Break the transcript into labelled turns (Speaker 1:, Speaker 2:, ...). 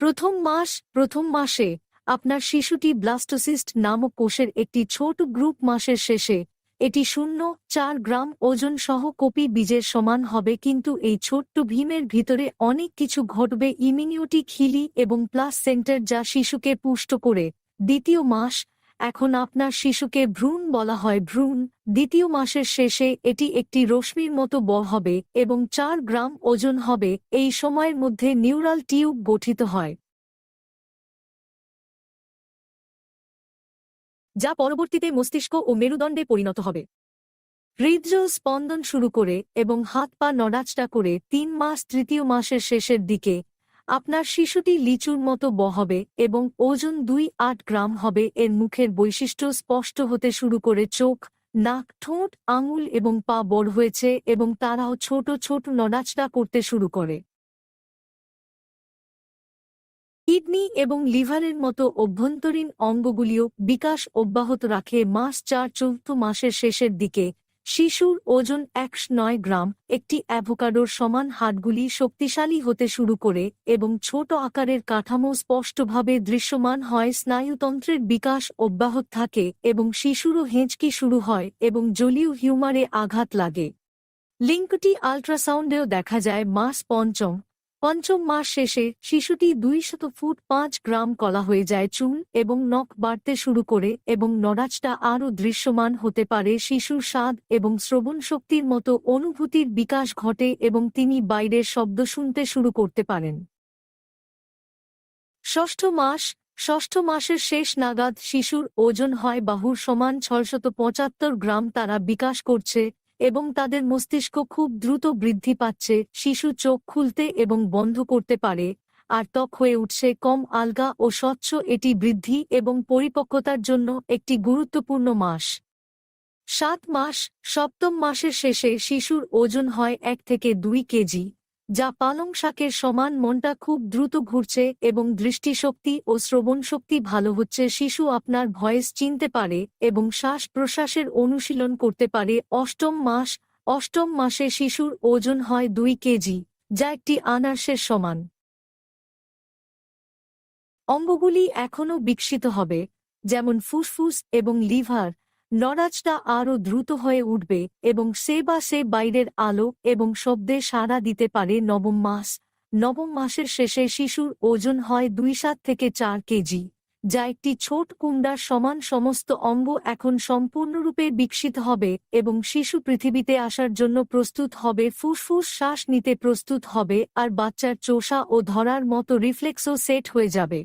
Speaker 1: প্রথম মাস, প্রথম মাসে আপনার শিশুটি ব্লাস্টোসিস্ট নামক কোষের একটি ছোট গ্রুপ মাসের শেষে এটি শূন্য, চার গ্রাম ওজন সহ কপি বীজের সমান হবে। কিন্তু এই ছোট্ট ভীমের ভিতরে অনেক কিছু ঘটবে। ইমিউনিটি খিলি এবং প্লাস সেন্টার যা শিশুকে পুষ্ট করে। দ্বিতীয় মাস এখন আপনার শিশুকে ভ্রূণ বলা হয় ভ্রূণ। দ্বিতীয় মাসের শেষে এটি একটি রশ্মির মতো ব হবে এবং চার গ্রাম ওজন হবে। এই সময়ের মধ্যে নিউরাল টিউব গঠিত হয়। যা পরবর্তীতে মস্তিষ্ক ও মেরুদণ্ডে পরিণত হবে। হৃদয় স্পন্দন শুরু করে এবং হাত পা নড়াচড়া করে তিন মাস তৃতীয় মাসের শেষের দিকে আপনার শিশুটি লিচুর মতো ব হবে এবং ওজন দুই আট গ্রাম হবে। এর মুখের বৈশিষ্ট্য স্পষ্ট হতে শুরু করে চোখ, নাক, ঠোঁট, আঙুল এবং পা বড় হয়েছে এবং তারাও ছোট ছোট নড়াচড়া করতে শুরু করে। কিডনি এবং লিভারের মতো অভ্যন্তরীণ অঙ্গগুলিও বিকাশ অব্যাহত রাখে মাস চার চৌথ মাসের শেষের দিকে। শিশুর ওজন একশ নয় গ্রাম, একটি অ্যাভোকাডোর সমান হাটগুলি শক্তিশালী হতে শুরু করে এবং ছোট আকারের কাঠামো স্পষ্টভাবে দৃশ্যমান হয়। স্নায়ুতন্ত্রের বিকাশ অব্যাহত থাকে এবং শিশুরও হেঁচকি শুরু হয় এবং জলীয় হিউমারে আঘাত লাগে। লিঙ্কটি আল্ট্রাসাউন্ডেও দেখা যায়। মাস পঞ্চম। পঞ্চম মাস শেষে শিশুটি দুইশত ফুট পাঁচ গ্রাম কলা হয়ে যায় চুল এবং নখ বাড়তে শুরু করে এবং নড়াচটা আরও দৃশ্যমান হতে পারে শিশুর স্বাদ এবং শ্রবণ শক্তির মতো অনুভূতির বিকাশ ঘটে এবং তিনি বাইরের শব্দ শুনতে শুরু করতে পারেন। ষষ্ঠ মাস, ষষ্ঠ মাসের শেষ নাগাদ শিশুর ওজন হয় বাহুর সমান ছয়শত পঁচাত্তর গ্রাম তারা বিকাশ করছে এবং তাদের মস্তিষ্ক খুব দ্রুত বৃদ্ধি পাচ্ছে, শিশু চোখ খুলতে এবং বন্ধ করতে পারে, আর ত্বক হয়ে উঠছে কম আলগা ও স্বচ্ছ, এটি বৃদ্ধি এবং পরিপক্কতার জন্য একটি গুরুত্বপূর্ণ মাস। সাত মাস, সপ্তম মাসের শেষে শিশুর ওজন হয় এক থেকে দুই কেজি। যা পালং শাকের সমান মনটা খুব দ্রুত ঘুরছে এবং দৃষ্টিশক্তি ও শ্রবণ শক্তি ভালো হচ্ছে। শিশু আপনার ভয়েস চিনতে পারে এবং শ্বাস প্রশ্বাসের অনুশীলন করতে পারে। অষ্টম মাস, অষ্টম মাসে শিশুর ওজন হয় দুই কেজি, যা একটি আনার্সের সমান। অঙ্গগুলি এখনও বিকশিত হবে, যেমন ফুসফুস এবং লিভার। নড়াচটা আরও দ্রুত হয়ে উঠবে এবং সে বা সে বাইরের আলো এবং শব্দে সাড়া দিতে পারে নবম মাস। নবম মাসের শেষে শিশুর ওজন হয় দুই সাত থেকে চার কেজি, যা একটি ছোট কুণ্ডার সমান সমস্ত অঙ্গ এখন সম্পূর্ণরূপে বিকশিত হবে এবং শিশু পৃথিবীতে আসার জন্য প্রস্তুত হবে, ফুসফুস শ্বাস নিতে প্রস্তুত হবে, আর বাচ্চার চোষা ও ধরার মতো রিফ্লেক্সও সেট হয়ে যাবে।